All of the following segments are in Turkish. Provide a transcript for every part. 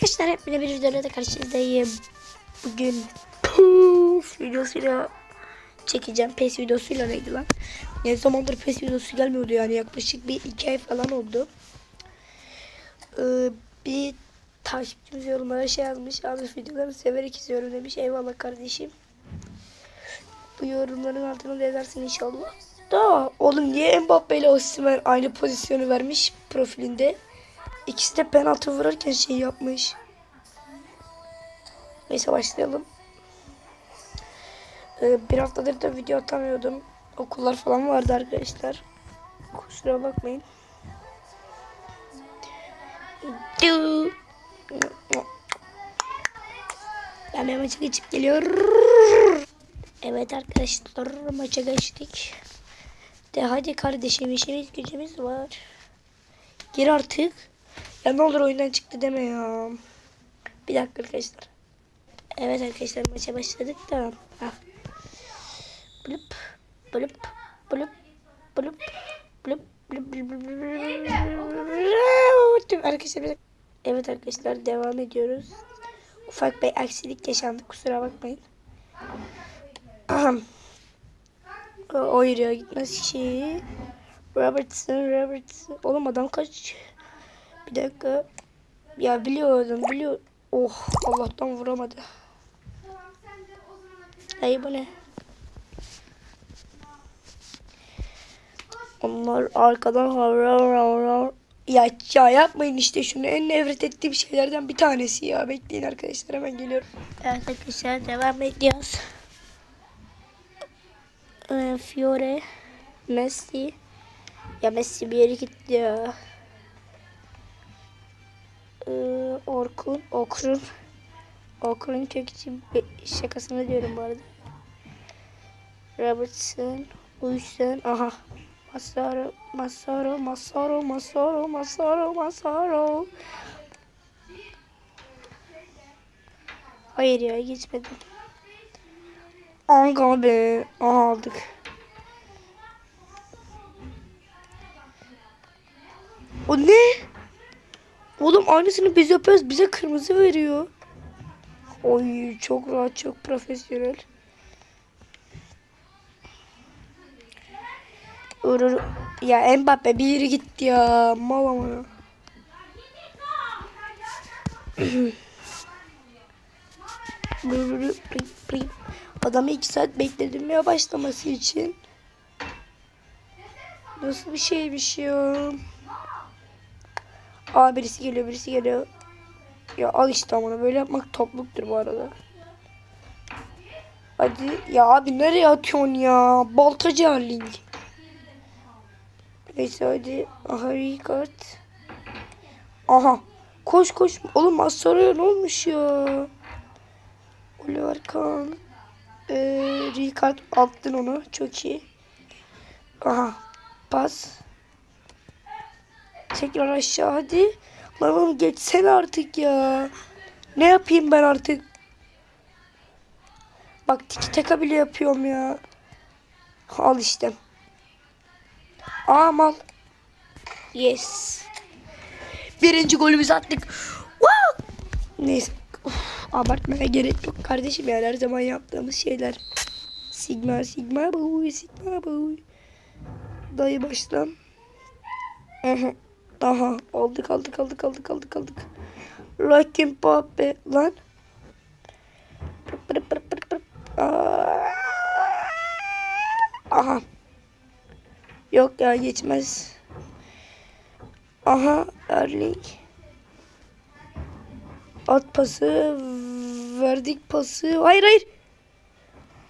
Arkadaşlar hep bir videoda da karşınızdayım. Bugün PES videosuyla çekeceğim. PES videosuyla neydi lan? Ne zamandır PES videosu gelmiyordu yani yaklaşık bir iki ay falan oldu. Ee, bir takipçimiz yorumlara şey yazmış. Abi videolarını severek izliyorum demiş. Eyvallah kardeşim. Bu yorumların altına da yazarsın inşallah. Da oğlum niye Mbappe ile Osimhen aynı pozisyonu vermiş profilinde? İkisi de penaltı vururken şey yapmış. Neyse başlayalım. Ee, bir haftadır da video atamıyordum. Okullar falan vardı arkadaşlar. Kusura bakmayın. Ben bir maça geçip geliyorum. Evet arkadaşlar maça geçtik. De hadi kardeşim işimiz gücümüz var. Gir artık. Ya ne olur oyundan çıktı deme ya. Bir dakika arkadaşlar. Evet arkadaşlar maça başladık da. Ha. Blup blup blup blup blup blup blup Arkadaşlar bir. Evet arkadaşlar devam ediyoruz. Ufak bir aksilik yaşandı kusura bakmayın. O, o yürüyor gitmez ki. Robertson, Robertson. Oğlum adam kaç? Bir dakika. Ya biliyordum, biliyor. Oh, Allah'tan vuramadı. Ay bu ne? Onlar arkadan havra havra. Ya, ya yapmayın işte şunu. En nefret ettiğim şeylerden bir tanesi ya. Bekleyin arkadaşlar hemen geliyorum. Evet arkadaşlar devam ediyoruz. Ee, Fiore, Messi. Ya Messi bir yere gitti ya. Orkun, Okrun. Okrun için şakasını diyorum bu arada. Robertson, Uysun, aha. Masaro, Masaro, Masaro, Masaro, Masaro, Masaro. Hayır ya geçmedi. Aga be. Aldık. O ne? Oğlum aynısını biz yapıyoruz. Bize kırmızı veriyor. Oy çok rahat çok profesyonel. Urur. Ya Mbappe bir yere gitti ya. Mal ama ya. Adamı iki saat bekledim ya başlaması için. Nasıl bir şeymiş ya. Aa birisi geliyor birisi geliyor. Ya al işte ama böyle yapmak topluktur bu arada. Hadi ya abi nereye atıyorsun ya? Baltacı Erling. Neyse hadi. Aha Ricard. Aha. Koş koş. Oğlum Masara'ya ne olmuş ya? Oliver Kahn. Ee, Ricard attın onu. Çok iyi. Aha. Pas. Tekrar aşağı hadi. Lan oğlum geçsene artık ya. Ne yapayım ben artık? Bak tiki taka bile yapıyorum ya. Al işte. Aa mal. Yes. Birinci golümüzü attık. Wow. Neyse. Uf, abartmaya gerek yok kardeşim yani her zaman yaptığımız şeyler. Sigma sigma boy sigma boy. Dayı baştan. Aha. Aha aldık aldık aldık aldık aldık aldık. Lakin Mbappe lan. Aha. Yok ya geçmez. Aha Erling. At pası. Verdik pası. Hayır hayır.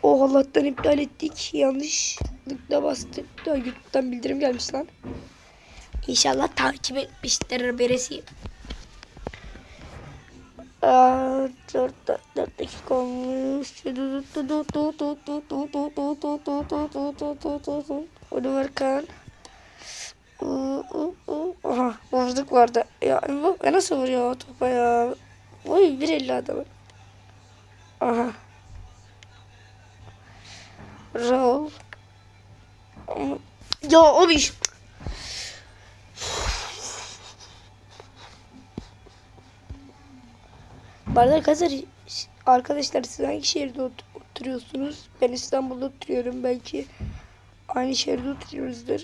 Oh Allah'tan iptal ettik. Yanlışlıkla bastık. Da YouTube'dan bildirim gelmiş lan. İnşallah takip etmiştir birisi. Aa, 4, 4 dakika olmuş. Oliver Kahn. Aha vurduk vardı. Ya Mbappe nasıl vuruyor o topa ya? Oy 1.50 adamı. Aha. Raul. Ya Bardak arkadaşlar, arkadaşlar siz hangi şehirde ot- oturuyorsunuz? Ben İstanbul'da oturuyorum belki. Aynı şehirde oturuyoruzdur.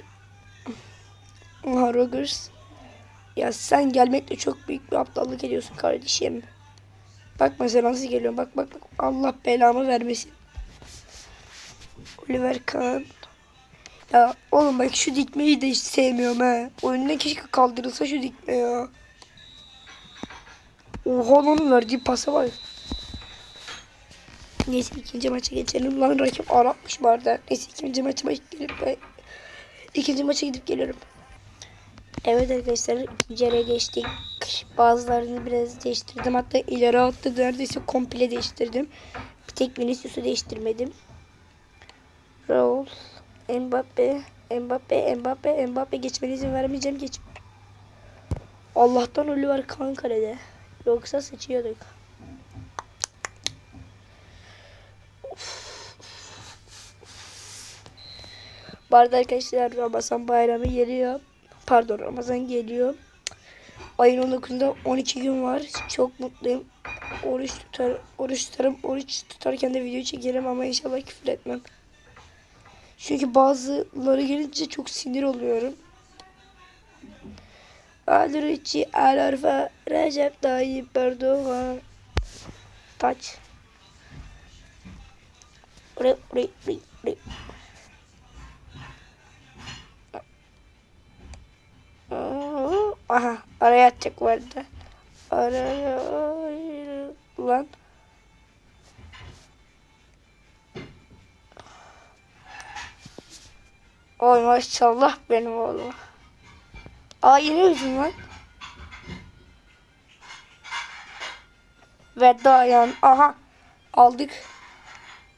Aha Rogers. Ya sen gelmekle çok büyük bir aptallık ediyorsun kardeşim. Bak mesela nasıl geliyorum. Bak bak bak. Allah belamı vermesin. Oliver Kahn. Ya oğlum bak şu dikmeyi de hiç sevmiyorum ha. Oyunda keşke kaldırılsa şu dikme ya. Oha lan verdiği pasa var. Neyse ikinci maça geçelim. Lan rakip Arapmış bu arada. Neyse ikinci gelip ben ikinci maça gidip geliyorum. Evet arkadaşlar ikinci geçtik. Bazılarını biraz değiştirdim. Hatta ileri attı neredeyse komple değiştirdim. Bir tek Vinicius'u değiştirmedim. Raul, Mbappe, Mbappe, Mbappe, Mbappe geçmene izin vermeyeceğim geç. Allah'tan ölü var kan kalede. Yoksa sıçıyorduk. Bu arada arkadaşlar Ramazan bayramı geliyor. Pardon Ramazan geliyor. Ayın 19'unda 12 gün var. Çok mutluyum. Oruç tutar, oruç tutarım. Oruç tutarken de video çekerim ama inşallah küfür etmem. Çünkü bazıları gelince çok sinir oluyorum. Adruçi Alarfa Recep Tayyip Erdoğan Taç Re, re, re, re. Aha araya atacak vardı. Araya lan. Oy maşallah benim oğlum. Aa yeni öldüm lan. Ve dayan. Aha. Aldık.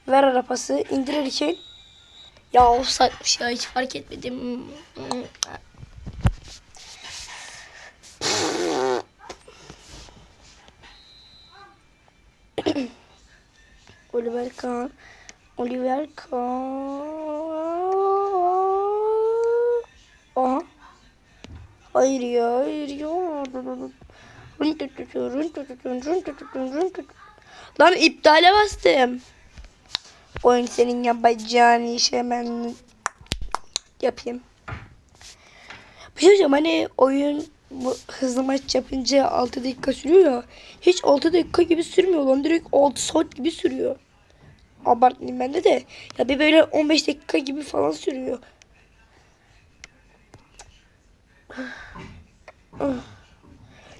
Ver arapası. indirirken. Ya offside'mış ya hiç fark etmedim. Oliver Kahn. Oliver Kahn. Aha. Hayır ya, hayır ya. Lan iptale bastım. Oyun senin yapacağın işi hemen yapayım. Bir şey diyeceğim hani oyun bu hızlı maç yapınca 6 dakika sürüyor ya. Hiç 6 dakika gibi sürmüyor lan direkt 6 saat gibi sürüyor. Abartmayayım ben de de. Ya bir böyle 15 dakika gibi falan sürüyor.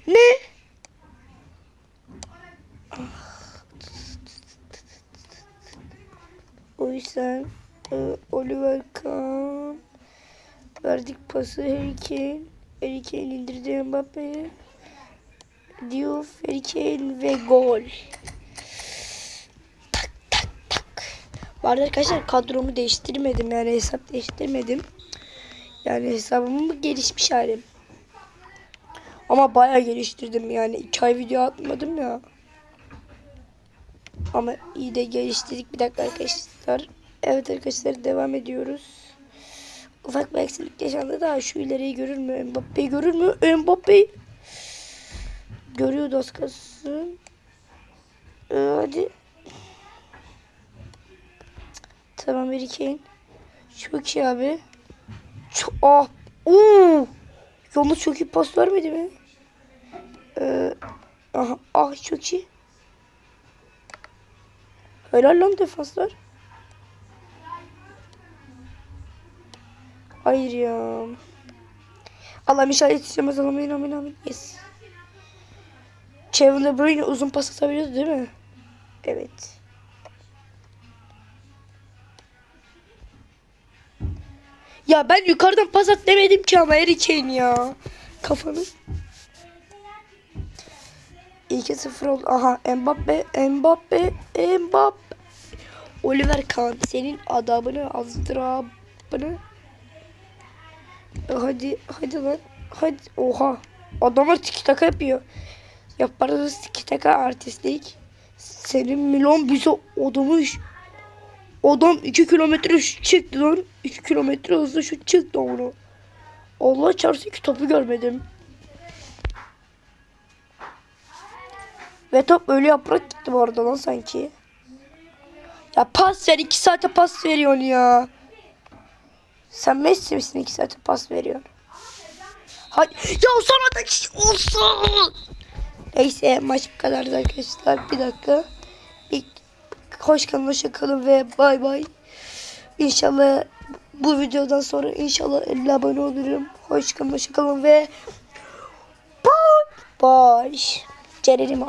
Ne? O yüzden e, Oliver Kahn verdik pası Harry Kane. Harry Kane indirdi Mbappe'ye. Diouf, Harry Kane ve gol. Tak tak tak. Bu arada arkadaşlar kadromu değiştirmedim yani hesap değiştirmedim. Yani hesabımın gelişmiş halim. Ama bayağı geliştirdim yani. 2 ay video atmadım ya. Ama iyi de geliştirdik. Bir dakika arkadaşlar. Evet arkadaşlar devam ediyoruz. Ufak bir aksilik yaşandı da şu ileriyi görür mü? Mbappe görür mü? Mbappe görüyordu az. Ee, hadi. Tamam Harry Kane. Çok iyi abi. Çok, ah. Oo. Yalnız çok iyi pas vermedi mi? Ee, aha, ah çok iyi. Helal lan defanslar. Hayır ya. Allah inşallah yetişemez. Amin amin amin. Yes. Kevin De Bruyne uzun pas atabiliyordu değil mi? Evet. Ya ben yukarıdan pas at demedim ki ama Harry Kane ya. Kafanı. 2-0 oldu. Aha Mbappe, Mbappe, Mbappe. Oliver Kahn senin adamını azdırabını. Hadi hadi lan. Hadi oha. Adamlar tiki taka yapıyor. Yaparız tiki taka artistlik. Senin Milan bize odamış. Adam 2 kilometre şut çekti lan. 2 kilometre hızlı şut çekti onu. Allah çarpsın ki topu görmedim. Ve top öyle yaprak gitti bu arada lan sanki. Ya pas ver 2 saate pas veriyorsun ya. Sen Messi misin 2 saate pas veriyorsun? Hay ya sonra da olsun. Neyse maç bu kadardı arkadaşlar. Bir dakika. Hoş kalın, hoşça kalın ve bay bay. İnşallah bu videodan sonra inşallah 50 abone olurum. Hoş kalın, hoşça kalın ve bye bye. Ceren'im